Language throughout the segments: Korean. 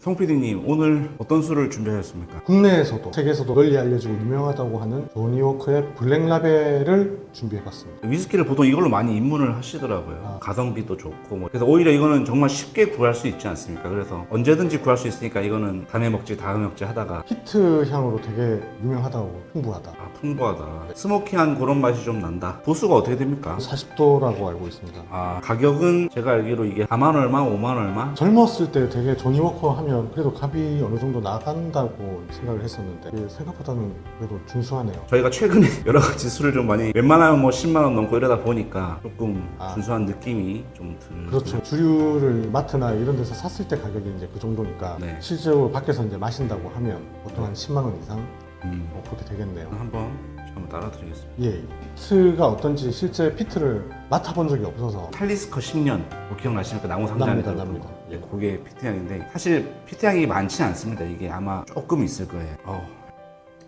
송 PD님 오늘 어떤 술을 준비하셨습니까? 국내에서도 세계에서도 널리 알려지고 유명하다고 하는 조니워크의 블랙라벨을 준비해봤습니다. 위스키를 보통 이걸로 많이 입문을 하시더라고요. 아. 가성비도 좋고 뭐. 그래서 오히려 이거는 정말 쉽게 구할 수 있지 않습니까? 그래서 언제든지 구할 수 있으니까 이거는 다음에 먹지 다음에 먹지 하다가 히트 향으로 되게 유명하다고 풍부하다. 아 풍부하다. 스모키한 그런 맛이 좀 난다. 도수가 어떻게 됩니까? 40도라고 알고 있습니다. 아 가격은 제가 알기로 이게 4만 얼마, 5만 얼마? 젊었을 때 되게 조니워커 하면 그래도 값이 어느 정도 나간다고 생각을 했었는데 이게 생각보다는 그래도 준수하네요. 저희가 최근에 여러 가지 술을 좀 많이 웬만하면 뭐 10만 원 넘고 이러다 보니까 조금 아. 준수한 느낌이 좀 들. 그렇죠. 주류를 마트나 이런 데서 샀을 때 가격이 이제 그 정도니까 네. 실제로 밖에서 이제 마신다고 하면 보통 한 10만 원 이상 음. 뭐 그렇게 되겠네요. 한번 한번 따라드리겠습니다. 예, 피트가 어떤지 실제 피트를 맡아본 적이 없어서 탈리스커 10년 뭐 기억나십니까? 나무 상자 안에 납니다, 납니다. 네, 그게 피트향인데 사실 피트향이 많지 않습니다. 이게 아마 조금 있을 거예요. 어.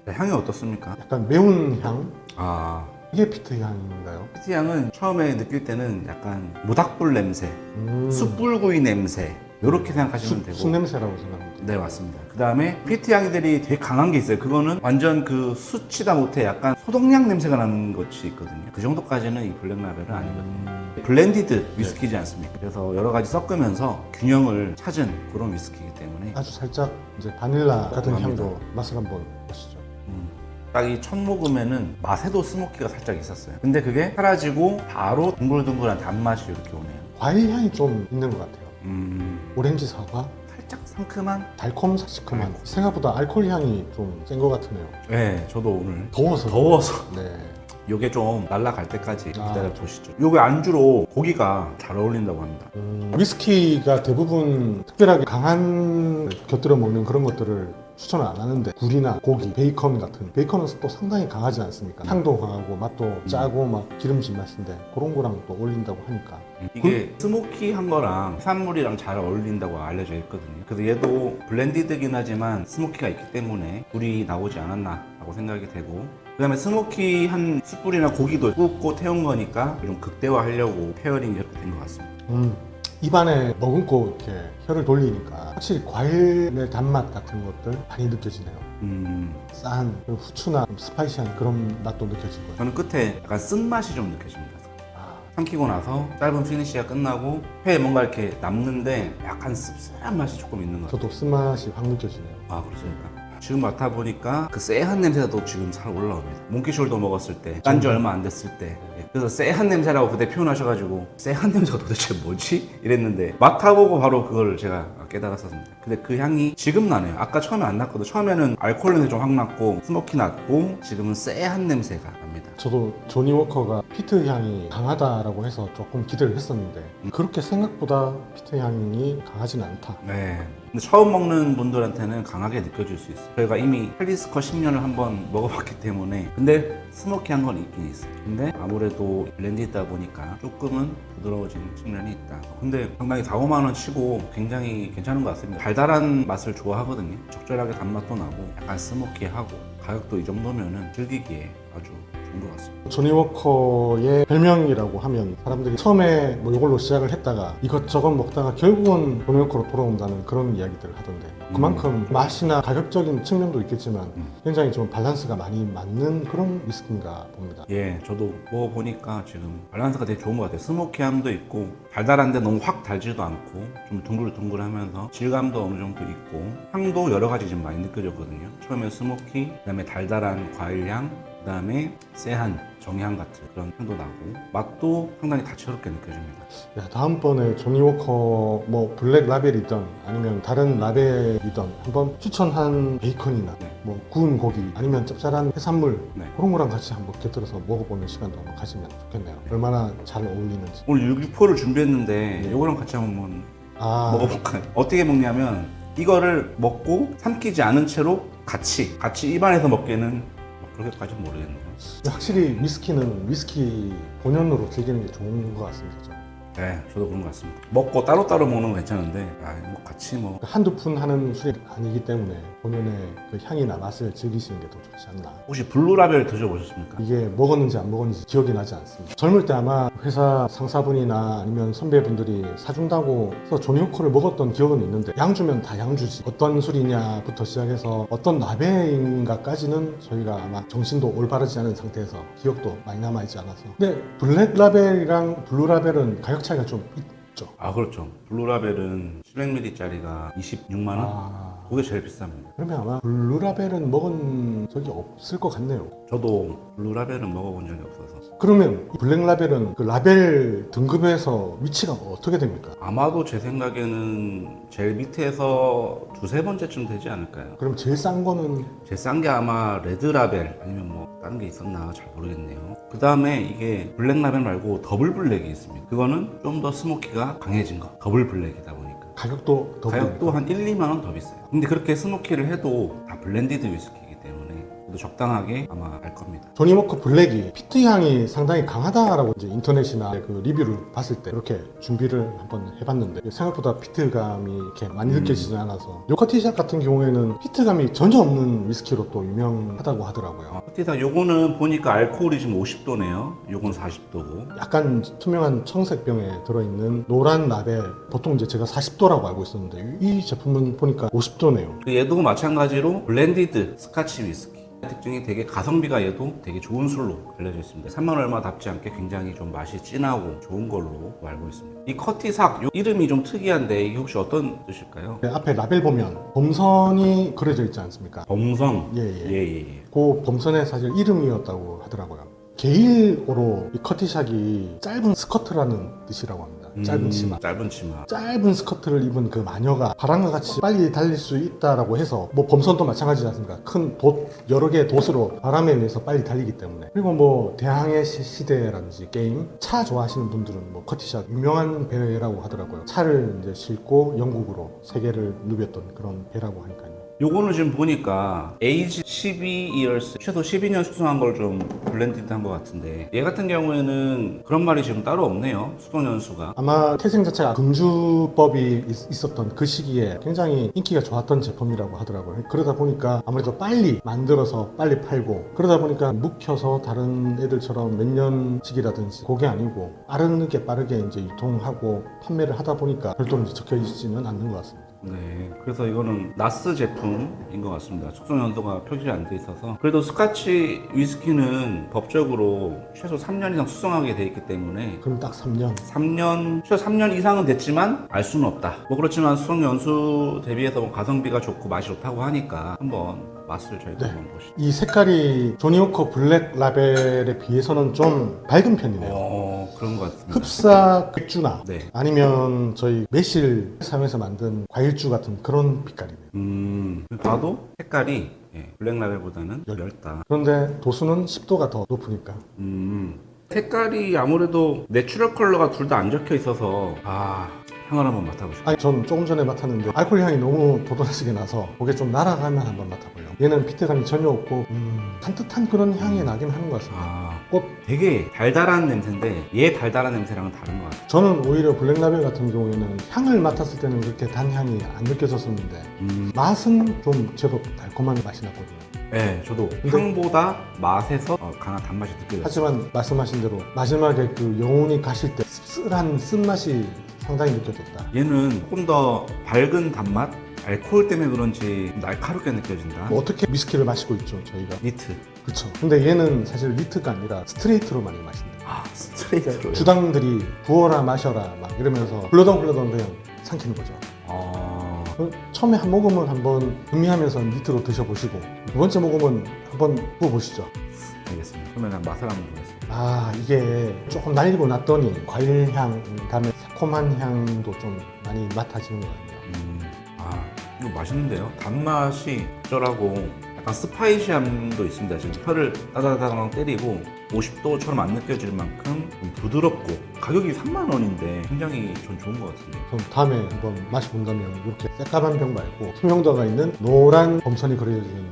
네, 향이 어떻습니까? 약간 매운 향 아 이게 피트 향인가요? 피트향은 처음에 느낄 때는 약간 모닥불 냄새, 음, 숯불구이 냄새 이렇게 생각하시면 쑥, 되고 쑥 냄새라고 생각합니다. 네 맞습니다. 그 다음에 피트 향들이 되게 강한 게 있어요. 그거는 완전 그 수치다 못해 약간 소독약 냄새가 나는 것이 있거든요. 그 정도까지는 이 블랙라벨은 아니거든요. 블렌디드 위스키지 않습니까? 그래서 여러 가지 섞으면서 균형을 찾은 그런 위스키이기 때문에 아주 살짝 이제 바닐라 같은 합니다. 향도 맛을 한번 보시죠. 딱 이 첫 모금에는 맛에도 스모키가 살짝 있었어요. 근데 그게 사라지고 바로 둥글둥글한 단맛이 이렇게 오네요. 과일 향이 좀 있는 것 같아요. 음, 오렌지 사과, 살짝 상큼한? 달콤 시큼한 생각보다 알코올 향이 좀 센 것 같으네요. 네, 저도 오늘 더워서. 더워서 네. 요게 좀 날아갈 때까지 아. 기다려 보시죠. 요게 안주로 고기가 잘 어울린다고 합니다. 음, 위스키가 대부분 특별하게 강한 곁들여 먹는 그런 것들을 추천을 안 하는데 굴이나 고기, 베이컨 같은 베이컨은 또 상당히 강하지 않습니까? 향도 강하고 맛도 짜고 막 기름진 맛인데 그런 거랑 또 어울린다고 하니까 이게 스모키한 거랑 해산물이랑 잘 어울린다고 알려져 있거든요. 그래서 얘도 블렌디드긴 하지만 스모키가 있기 때문에 굴이 나오지 않았나 라고 생각이 되고 그 다음에 스모키한 숯불이나 고기도 굽고 태운 거니까 좀 극대화하려고 페어링이 이렇게 된 것 같습니다. 음, 입안에 머금고 이렇게 혀를 돌리니까 확실히 과일의 단맛 같은 것들 많이 느껴지네요. 음, 싼 후추나 좀 스파이시한 그런 맛도 느껴지고요. 저는 끝에 약간 쓴맛이 좀 느껴집니다. 아, 삼키고 나서 짧은 피니쉬가 끝나고 회에 뭔가 이렇게 남는데 약간 씁쓸한 맛이 조금 있는 것 같아요. 저도 쓴맛이 확 느껴지네요. 아 그렇습니까? 지금 맡아보니까 그 쎄한 냄새도 지금 잘 올라옵니다. 몽키숄더 먹었을 때, 딴 지 얼마 안 됐을 때. 예, 그래서 쎄한 냄새라고 그때 표현하셔가지고 쎄한 냄새가 도대체 뭐지? 이랬는데 맡아보고 바로 그걸 제가 깨달았었습니다. 근데 그 향이 지금 나네요. 아까 처음에 안 났거든. 처음에는 알코올 냄새 좀 확 났고 스모키 났고 지금은 쎄한 냄새가 납니다. 저도 조니 워커가 피트 향이 강하다라고 해서 조금 기대를 했었는데 그렇게 생각보다 피트 향이 강하진 않다. 네. 근데 처음 먹는 분들한테는 강하게 느껴질 수 있어요. 저희가 이미 헬리스커 10년을 한번 먹어봤기 때문에 근데 스모키한 건 있긴 있어요. 근데 아무래도 블렌디다 보니까 조금은 부드러워진 측면이 있다. 근데 상당히 4, 5만 원 치고 굉장히 괜찮은 것 같습니다. 달달한 맛을 좋아하거든요. 적절하게 단맛도 나고 약간 스모키하고 가격도 이 정도면은 즐기기에 아주 좋은 것 같습니다. 조니 워커의 별명이라고 하면 사람들이 처음에 뭐 이걸로 시작을 했다가 이것저것 먹다가 결국은 조니 워커로 돌아온다는 그런 이야기들을 하던데 그만큼 맛이나 가격적인 측면도 있겠지만 음. 굉장히 좀 밸런스가 많이 맞는 그런 위스키인가 봅니다. 예, 저도 먹어보니까 지금 밸런스가 되게 좋은 것 같아요. 스모키함도 있고 달달한데 너무 확 달지도 않고 좀 둥글둥글하면서 질감도 어느 정도 있고 향도 여러 가지 지금 많이 느껴졌거든요. 처음에 스모키, 그다음에 달달한 과일향, 그 다음에 쎄한 정향 같은 그런 향도 나고 맛도 상당히 다채롭게 느껴집니다. 야, 다음번에 조니 워커 뭐 블랙 라벨이든 아니면 다른 라벨이든 한번 추천한 베이컨이나 네. 뭐 구운 고기 아니면 짭짤한 해산물 네. 그런 거랑 같이 한번 곁들여서 먹어보는 시간도 한번 가지면 좋겠네요. 얼마나 잘 어울리는지. 오늘 6.6포를 준비했는데 이거랑 같이 한번 아, 먹어볼까요? 어떻게 먹냐면 이거를 먹고 삼키지 않은 채로 같이 같이 입안에서 먹기에는 뭐 그렇게까지는 모르겠네요. 확실히 위스키는 위스키 본연으로 즐기는 게 좋은 것 같습니다. 네, 저도 그런 것 같습니다. 먹고 따로따로 먹는 건 괜찮은데, 아, 뭐 같이 뭐. 한두 푼 하는 술이 아니기 때문에 본연의 그 향이나 맛을 즐기시는 게 더 좋지 않나. 혹시 블루라벨 드셔보셨습니까? 이게 먹었는지 안 먹었는지 기억이 나지 않습니다. 젊을 때 아마 회사 상사분이나 아니면 선배분들이 사준다고 해서 조니호커를 먹었던 기억은 있는데 양주면 다 양주지 어떤 술이냐부터 시작해서 어떤 라벨인가까지는 저희가 아마 정신도 올바르지 않은 상태에서 기억도 많이 남아있지 않아서 근데 블랙 라벨이랑 블루 라벨은 가격 차이가 좀 있죠. 아, 그렇죠. 블루라벨은 700ml짜리가 26만 원? 아 그게 제일 비쌉니다. 그러면 아마 블루 라벨은 먹은 적이 없을 것 같네요. 저도 블루라벨은 먹어본 적이 없어서. 그러면 이 블랙 라벨은 그 라벨 등급에서 위치가 어떻게 됩니까? 아마도 제 생각에는 제일 밑에서 두세 번째쯤 되지 않을까요? 그럼 제일 싼 거는 제일 싼 게 아마 레드라벨 아니면 뭐 다른 게 있었나 잘 모르겠네요. 그 다음에 이게 블랙라벨 말고 더블 블랙이 있습니다. 그거는 좀 더 스모키가 강해진 거. 더블 블랙이다 보니까. 가격도 더 가격도 한 1, 2만 원 더 비싸요. 근데 그렇게 스모키를 해도 다 블렌디드 때문에 그래도 적당하게 아마 알 겁니다. 조니워커 블랙이 피트 향이 상당히 강하다라고 이제 인터넷이나 그 리뷰를 봤을 때 이렇게 준비를 한번 해봤는데 생각보다 피트감이 이렇게 많이 느껴지지 않아서 요커티샷 같은 경우에는 피트감이 전혀 없는 위스키로 또 유명하다고 하더라고요. 어, 티다 요거는 보니까 알코올이 지금 50도네요. 요건 40도고. 약간 투명한 청색 병에 들어있는 노란 라벨 보통 이제 제가 40도라고 알고 있었는데 이 제품은 보니까 50도네요. 그 얘도 마찬가지로 블렌디드 스카치 위스키. 특징이 되게 가성비가 얘도 되게 좋은 술로 알려져 있습니다. 3만 얼마답지 않게 굉장히 좀 맛이 진하고 좋은 걸로 알고 있습니다. 이 커티삭 요 이름이 좀 특이한데 이게 혹시 어떤 뜻일까요? 네, 앞에 라벨 보면 범선이 그려져 있지 않습니까? 범성. 예, 예. 예, 예, 예. 그 범선의 사실 이름이었다고 하더라고요. 게일어로 이 커티샥이 짧은 스커트라는 뜻이라고 합니다. 짧은 음, 치마. 짧은 치마. 짧은 스커트를 입은 그 마녀가 바람과 같이 빨리 달릴 수 있다라고 해서 뭐 범선도 마찬가지지 않습니까? 큰 돛 여러 개의 돛으로 바람에 의해서 빨리 달리기 때문에 그리고 뭐 대항해 시- 시대라든지 게임 차 좋아하시는 분들은 뭐 커티샷 유명한 배라고 하더라고요. 차를 이제 싣고 영국으로 세계를 누볐던 그런 배라고 하니까요. 요거는 지금 보니까 에이지 12years 최소 12년 숙성한 걸 좀 블렌디드 한 것 같은데 얘 같은 경우에는 그런 말이 지금 따로 없네요 숙성 연수가 아마 태생 자체가 금주법이 있- 있었던 그 시기에 굉장히 인기가 좋았던 제품이라고 하더라고요. 그러다 보니까 아무래도 빨리 만들어서 빨리 팔고 그러다 보니까 묵혀서 다른 애들처럼 몇 년씩이라든지 그게 아니고 빠르게 빠르게 이제 유통하고 판매를 하다 보니까 별도로 이제 적혀 있지는 않는 것 같습니다. 네 그래서 이거는 나스 제품인 것 같습니다 숙성 연도가 표시 안돼 있어서 그래도 스카치 위스키는 법적으로 최소 3년 이상 숙성하게 돼 있기 때문에 그럼 딱 3년. 3년, 최소 3년 이상은 됐지만 알 수는 없다. 뭐 그렇지만 수성 연수 대비해서 뭐 가성비가 좋고 맛이 좋다고 하니까 한번 맛을 저희가 네. 한번 보시죠. 이 색깔이 조니호커 블랙 라벨에 비해서는 좀 밝은 편이네요. 어, 그런 것 같습니다. 흡사 맥주나 네. 아니면 저희 매실 사용해서 만든 과일주 같은 그런 빛깔이네요. 음, 봐도 색깔이 예, 블랙 라벨보다는 얇다. 그런데 도수는 10도가 더 높으니까 음, 색깔이 아무래도 내추럴 컬러가 둘 다 안 적혀 있어서 아 향을 한번 맡아보시죠. 아니 전 조금 전에 맡았는데 알코올 향이 너무 도드라지게 나서 그게 좀 날아가면 한번 맡아보려고 얘는 피트감이 전혀 없고 음, 산뜻한 그런 향이 나긴 하는 것 같습니다 아, 꽃 되게 달달한 냄새인데 얘 달달한 냄새랑은 다른 것 같아요. 저는 오히려 블랙라벨 같은 경우에는 향을 맡았을 때는 그렇게 단 향이 안 느껴졌었는데 음, 맛은 좀 제법 달콤한 맛이 났거든요 네, 저도 향보다 맛에서 어, 강한 단맛이 느껴졌어요. 하지만 말씀하신 대로 마지막에 그 영혼이 가실 때 씁쓸한 쓴맛이 상당히 느껴졌다 얘는 조금 더 밝은 단맛? 알코올 때문에 그런지 날카롭게 느껴진다. 뭐 어떻게 위스키를 마시고 있죠 저희가 니트. 그렇죠 근데 얘는 사실 리트가 아니라 스트레이트로 많이 마신다 아, 스트레이트로. 주당들이 부어라 마셔라 막 이러면서 불러덩불러덩 그냥 삼키는 거죠. 아, 그 처음에 한 모금은 한번 음미하면서 니트로 드셔보시고 두 번째 모금은 한번 부어보시죠. 알겠습니다. 그러면 맛을 한번 보겠습니다. 아 이게 조금 날리고 났더니 과일 향, 그다음에 새콤한 향도 좀 많이 맡아지는 것 같네요. 음, 아, 이거 맛있는데요? 단맛이 적절하고 약간 스파이시함도 있습니다. 지금 혀를 따다다당 때리고 50도처럼 안 느껴질 만큼 좀 부드럽고 가격이 3만 원인데 굉장히 전 좋은 것 같은데요. 그럼 다음에 한번 마셔본다면 이렇게 새까만 병 말고 투명도가 있는 노란 범선이 그려져 있는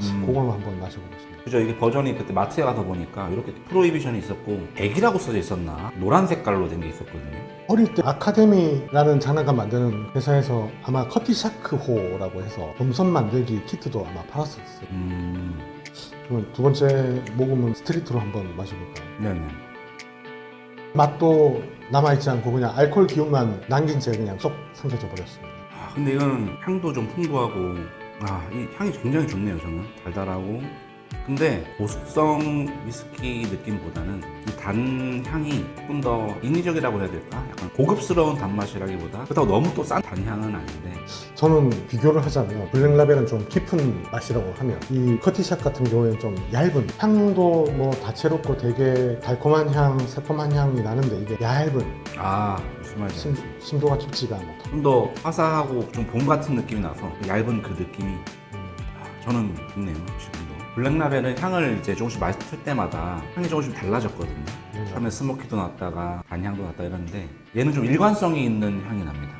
음. 그걸로 한번 마셔보겠습니다. 그죠 이게 버전이 그때 마트에 가서 보니까 이렇게 프로히비션이 있었고 100이라고 써져 있었나 노란 색깔로 된 게 있었거든요 어릴 때 아카데미라는 장난감 만드는 회사에서 아마 커티샤크호라고 해서 범선 만들기 키트도 아마 팔았었어요. 음 그러면 두 번째 모금은 스트리트로 한번 마셔볼까요? 네네 맛도 남아있지 않고 그냥 알코올 기운만 남긴 채 그냥 쏙 삼켜져 버렸습니다. 아, 근데 이거는 향도 좀 풍부하고 아, 이 향이 굉장히 좋네요, 저는. 달달하고. 근데 고숙성 위스키 느낌보다는 이 단 향이 조금 더 인위적이라고 해야 될까? 약간 고급스러운 단맛이라기보다 그렇다고 너무 또 싼 단향은 아닌데 저는 비교를 하자면 블랙라벨은 좀 깊은 맛이라고 하면 이 커티샷 같은 경우에는 좀 얇은 향도 뭐 다채롭고 되게 달콤한 향, 새콤한 향이 나는데 이게 얇은 아 무슨 말인지 심, 심도가 깊지가 않다. 좀더 화사하고 좀 봄 같은 느낌이 나서 그 얇은 그 느낌이 아, 저는 좋네요 지금도 블랙라벨은 향을 이제 조금씩 맡을 때마다 향이 조금씩 달라졌거든요 음. 처음에 스모키도 났다가 단향도 났다 이러는데 얘는 좀 일관성이 있는 향이 납니다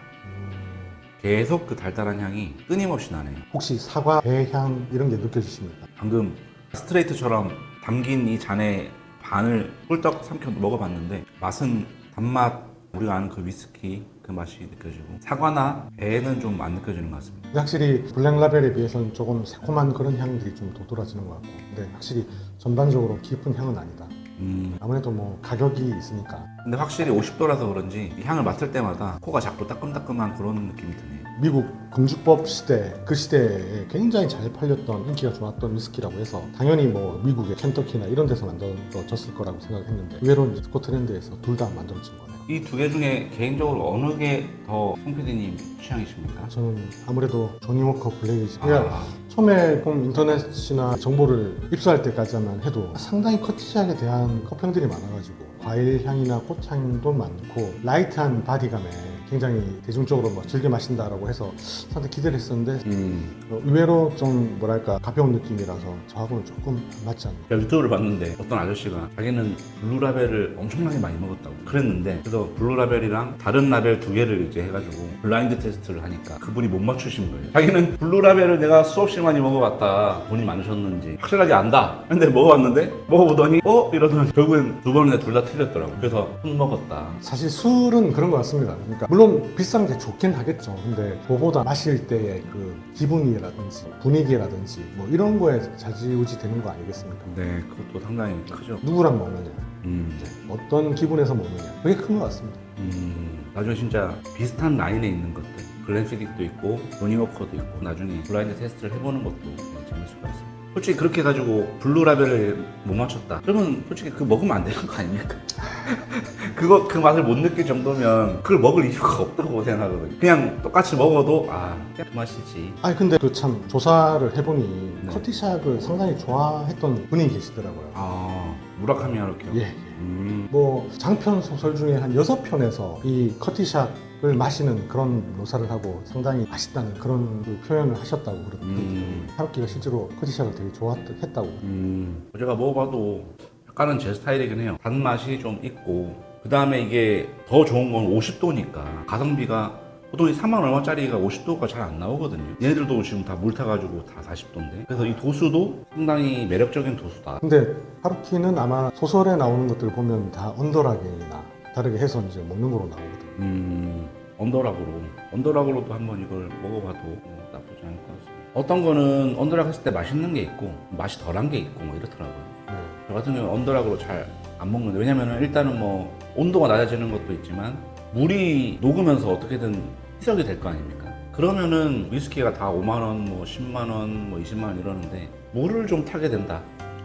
계속 그 달달한 향이 끊임없이 나네요 혹시 사과, 배향 이런 게 느껴지십니까? 방금 스트레이트처럼 담긴 이 잔에 반을 꿀떡 삼켜 먹어봤는데 맛은 단맛 우리가 아는 그 위스키 그 맛이 느껴지고 사과나 배는 좀 안 느껴지는 것 같습니다. 확실히 블랙라벨에 비해서는 조금 새콤한 그런 향들이 좀 도드라지는 것 같고 근데 확실히 전반적으로 깊은 향은 아니다. 음, 아무래도 뭐 가격이 있으니까. 근데 확실히 50도라서 그런지 이 향을 맡을 때마다 코가 자꾸 따끔따끔한 그런 느낌이 드네요 미국 금주법 시대 그 시대에 굉장히 잘 팔렸던 인기가 좋았던 위스키라고 해서 당연히 뭐 미국의 켄터키나 이런 데서 만들어졌을 거라고 생각했는데 의외로 이제 스코틀랜드에서 둘 다 만들어진 거네요. 이 두 개 중에 개인적으로 어느 게 더 송PD님 취향이십니까? 저는 아무래도 조니 워커 블랙이지. 그러니까 아, 처음에 본 인터넷이나 정보를 입수할 때까지만 해도 상당히 커티샷에 대한 커평들이 많아가지고 과일 향이나 꽃향도 많고 라이트한 바디감에 굉장히 대중적으로 뭐 즐겨 마신다라고 해서 상당히 기대를 했었는데 음, 어, 의외로 좀 뭐랄까 가벼운 느낌이라서 저하고는 조금 안 맞지 않나. 제가 유튜브를 봤는데 어떤 아저씨가 자기는 블루라벨을 엄청나게 많이 먹었다고 그랬는데 그래서 블루라벨이랑 다른 라벨 두 개를 이제 해가지고 블라인드 테스트를 하니까 그분이 못 맞추신 거예요 자기는 블루라벨을 내가 수없이 많이 먹어봤다 돈이 많으셨는지 확실하게 안다 근데 먹어봤는데 먹어보더니 어? 이러더니 결국엔 두 번이나 둘 다 틀렸더라고 그래서 흙 먹었다 사실 술은 그런 것 같습니다. 그러니까 물론 비싼 게 좋긴 하겠죠. 근데 그보다 마실 때의 그 기분이라든지 분위기라든지 뭐 이런 거에 좌지우지 되는 거 아니겠습니까? 네 그것도 상당히 크죠 누구랑 먹느냐, 음, 어떤 기분에서 먹느냐, 그게 큰 것 같습니다. 음, 나중에 진짜 비슷한 라인에 있는 것들 글렌피딕도 있고 로니워커도 있고 나중에 블라인드 테스트를 해보는 것도 네, 재밌을 것 같습니다 솔직히 그렇게 해가지고 블루라벨을 못 맞췄다 그러면 솔직히 그거 먹으면 안 되는 거 아닙니까? 그거 그 맛을 못 느낄 정도면 그걸 먹을 이유가 없다고 생각하거든요 그냥 똑같이 먹어도 아 그냥 그 맛이지 아니 근데 그 참 조사를 해보니 네. 커티샷을 상당히 좋아했던 분이 계시더라고요. 아 무라카미 하루키요? 예. 음, 뭐 장편 소설 중에 한 여섯 편에서 이 커티샷을 마시는 그런 묘사를 하고 상당히 맛있다는 그런 그 표현을 하셨다고 그러더라고요. 음. 하루키가 실제로 커티샷을 되게 좋아했다고. 음, 제가 먹어봐도 약간은 제 스타일이긴 해요. 단맛이 좀 있고, 그 다음에 이게 더 좋은 건 50도니까 가성비가 보통 이 3만 얼마짜리가 50도가 잘 안 나오거든요. 얘네들도 지금 다 물 타가지고 다 40도인데. 그래서 이 도수도 상당히 매력적인 도수다. 근데 하루키는 아마 소설에 나오는 것들 보면 다 언더락이나 다르게 해서 이제 먹는 거로 나오거든 요. 음, 언더락으로. 언더락으로도 한번 이걸 먹어봐도 뭐 나쁘지 않을 것 같습니다. 어떤 거는 언더락 했을 때 맛있는 게 있고, 맛이 덜한 게 있고, 뭐 이렇더라고요. 네. 저 같은 경우는 언더락으로 잘 안 먹는데 왜냐면은 일단은 뭐 온도가 낮아지는 것도 있지만 물이 녹으면서 어떻게든 희석이 될 거 아닙니까? 그러면은 위스키가 다 5만 원, 뭐 10만 원, 뭐 20만 원 이러는데 물을 좀 타게 된다.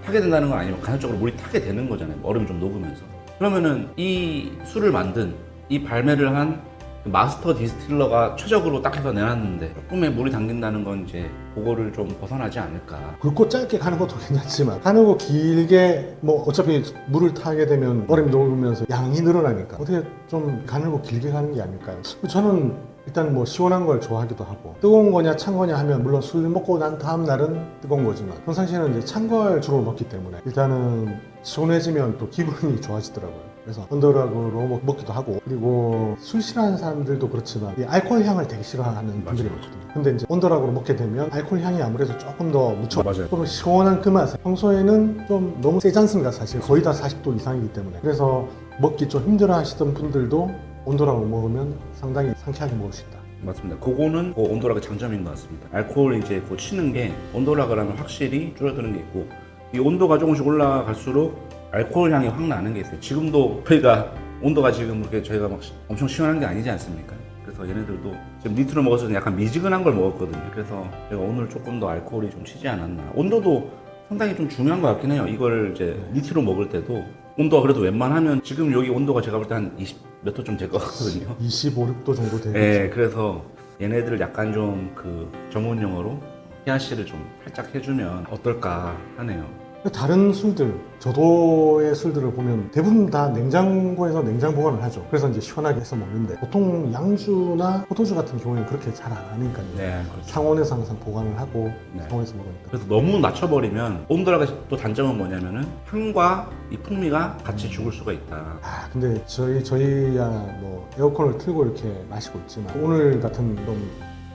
타게 된다는 건 아니면 간헐적으로 물이 타게 되는 거잖아요. 얼음이 좀 녹으면서. 그러면은 이 술을 만든 이 발매를 한그 마스터 디스틸러가 최적으로 딱 해서 내놨는데 조금의 물이 담긴다는 건 이제 그거를 좀 벗어나지 않을까. 굵고 짧게 가는 것도 괜찮지만 가늘고 길게 뭐 어차피 물을 타게 되면 얼음이 녹으면서 양이 늘어나니까 어떻게 좀 가늘고 길게 가는 게 아닐까요? 저는 일단 뭐 시원한 걸 좋아하기도 하고 뜨거운 거냐 찬 거냐 하면 물론 술 먹고 난 다음 날은 뜨거운 거지만 평상시에는 이제 찬 걸 주로 먹기 때문에 일단은 시원해지면 또 기분이 좋아지더라고요. 그래서 언더락으로 먹- 먹기도 하고 그리고 술 싫어하는 사람들도 그렇지만 이 알코올 향을 되게 싫어하는 분들이 많거든요. 근데 이제 언더락으로 먹게 되면 알코올 향이 아무래도 조금 더 묻혀 맞아요. 조금 시원한 그 맛. 평소에는 좀 너무 세지 않습니까 사실 거의 다 40도 이상이기 때문에 그래서 먹기 좀 힘들어 하시던 분들도 온도락으로 먹으면 상당히 상쾌하게 먹을 수 있다. 맞습니다. 그거는 그 온도락의 장점인 것 같습니다. 알코올 이제 그 치는 게 온도락을 하면 확실히 줄어드는 게 있고 이 온도가 조금씩 올라갈수록 알코올 향이 확 나는 게 있어요. 지금도 저희가 온도가 지금 그렇게 저희가 막 시- 엄청 시원한 게 아니지 않습니까? 그래서 얘네들도 지금 니트로 먹었을 때 약간 미지근한 걸 먹었거든요. 그래서 제가 오늘 조금 더 알코올이 좀 치지 않았나. 온도도 상당히 좀 중요한 것 같긴 해요. 이걸 이제 니트로 먹을 때도 온도가 그래도 웬만하면 지금 여기 온도가 제가 볼 때 한 20 몇도좀될 것 같거든요. 25, 6도 정도 되겠죠. 네, 그래서 얘네들을 약간 좀 그 전문 용어로 희아씨를 좀 살짝 해주면 어떨까 하네요. 다른 술들, 저도의 술들을 보면 대부분 다 냉장고에서 냉장 보관을 하죠. 그래서 이제 시원하게 해서 먹는데 보통 양주나 포도주 같은 경우에는 그렇게 잘 안 하니까요. 네, 그렇죠. 상온에서 항상 보관을 하고 네. 상온에서 먹으니까. 그래서 너무 낮춰버리면 온도라가 또 단점은 뭐냐면은 향과 이 풍미가 같이 죽을 수가 있다. 아 근데 저희 저희야 뭐 에어컨을 틀고 이렇게 마시고 있지만 오늘 같은 이런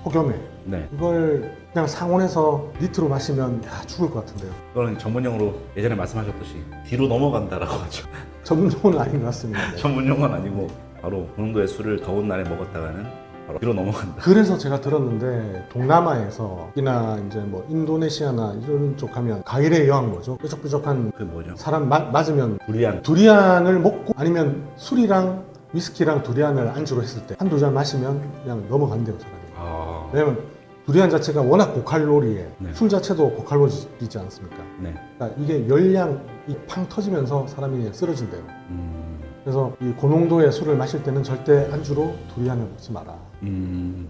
폭염에 네, 이걸 그냥 상온에서 니트로 마시면 야 죽을 것 같은데요. 그거는 전문 용어로 예전에 말씀하셨듯이 뒤로 넘어간다라고 하죠. 전문용어는 아닌 것 같습니다. 네. 전문 용어는 아니고 바로 그 정도의 술을 더운 날에 먹었다가는 바로 뒤로 넘어간다. 그래서 제가 들었는데 동남아에서 이나 이제 뭐 인도네시아나 이런 쪽 가면 가일의 여왕 뭐죠? 뾰족뾰족한 그 뭐죠? 사람 마- 맞으면 두리안. 두리안을 먹고 아니면 술이랑 위스키랑 두리안을 안주로 했을 때 한두 잔 마시면 그냥 넘어간대요 사람이. 아, 왜냐면 두리안 자체가 워낙 고칼로리에 네. 술 자체도 고칼로리지 않습니까? 네. 그러니까 이게 열량이 팡 터지면서 사람이 쓰러진대요. 음, 그래서 이 고농도의 술을 마실 때는 절대 안주로 두리안을 먹지 마라. 음.